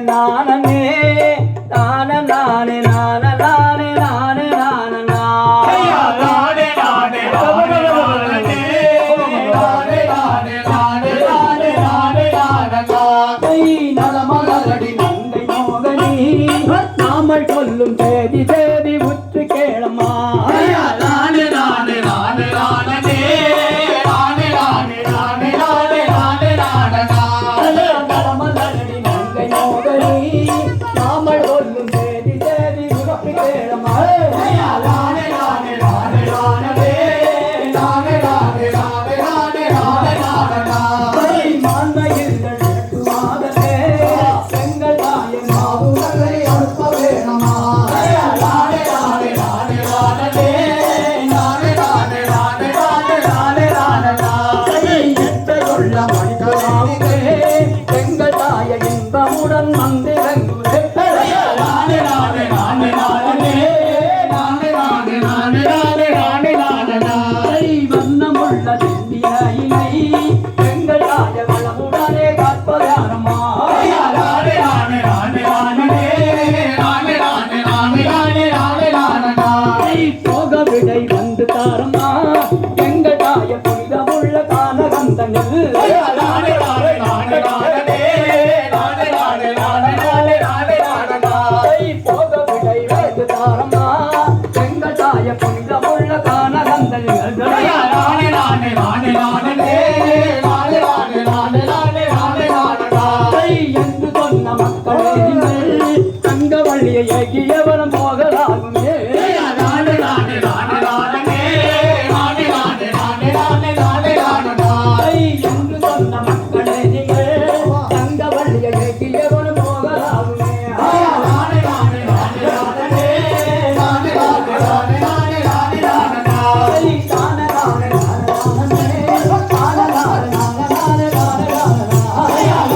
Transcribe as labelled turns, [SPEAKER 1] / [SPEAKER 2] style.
[SPEAKER 1] நானே நான நானே நான நானே நானே நான நாமல் சொல்லும் தேதி தேதி நாவுடன்
[SPEAKER 2] மந்திரங்குலே நானே நானே நானே நானே நானே நானே நானே நானே நானே நானே நானே
[SPEAKER 1] வண்ணமுள்ள செந்தியாயினை எங்கள் ராஜ புனிதமுள்ள
[SPEAKER 2] கானகந்தங்கள் பாடலே Yeah.